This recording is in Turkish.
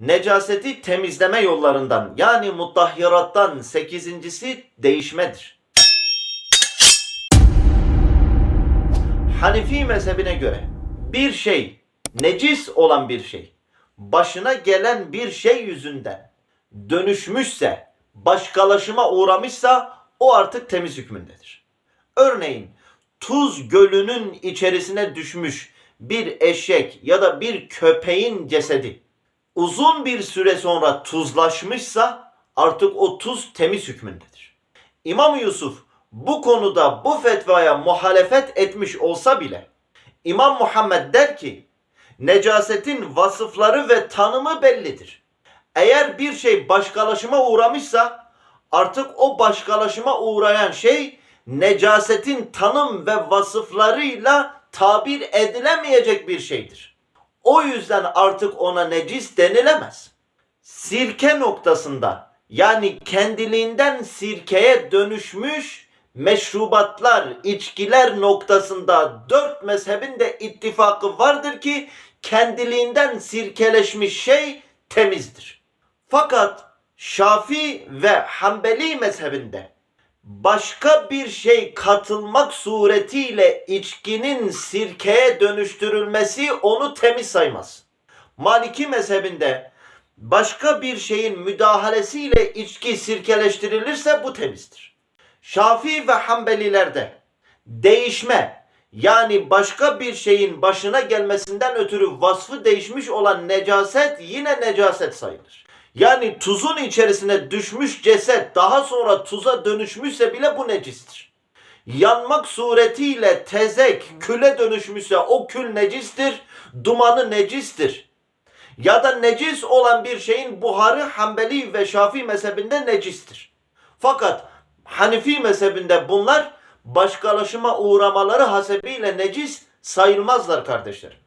necaseti temizleme yollarından yani mutahhirattan sekizincisi değişmedir. Hanefi mezhebine göre bir şey, necis olan bir şey, başına gelen bir şey yüzünden dönüşmüşse, başkalaşıma uğramışsa o artık temiz hükmündedir. Örneğin tuz gölünün içerisine düşmüş bir eşek ya da bir köpeğin cesedi uzun bir süre sonra tuzlaşmışsa artık o tuz temiz hükmündedir. İmam Yusuf bu konuda bu fetvaya muhalefet etmiş olsa bile İmam Muhammed der ki necasetin vasıfları ve tanımı bellidir. Eğer bir şey başkalaşıma uğramışsa artık o başkalaşıma uğrayan şey necasetin tanım ve vasıflarıyla tabir edilemeyecek bir şeydir. O yüzden artık ona necis denilemez. Sirke noktasında yani kendiliğinden sirkeye dönüşmüş meşrubatlar, içkiler noktasında dört mezhebin de ittifakı vardır ki kendiliğinden sirkeleşmiş şey temizdir. Fakat Şafi ve Hanbeli mezhebinde başka bir şey katılmak suretiyle içkinin sirkeye dönüştürülmesi onu temiz saymaz. Maliki mezhebinde başka bir şeyin müdahalesiyle içki sirkeleştirilirse bu temizdir. Şafii ve Hanbelilerde değişme yani başka bir şeyin başına gelmesinden ötürü vasfı değişmiş olan necaset yine necaset sayılır. Yani tuzun içerisine düşmüş ceset daha sonra tuza dönüşmüşse bile bu necistir. Yanmak suretiyle tezek küle dönüşmüşse o kül necistir, dumanı necistir. Ya da necis olan bir şeyin buharı Hanbeli ve Şafii mezhebinde necistir. Fakat Hanifi mezhebinde bunlar başkalaşıma uğramaları hasebiyle necis sayılmazlar kardeşlerim.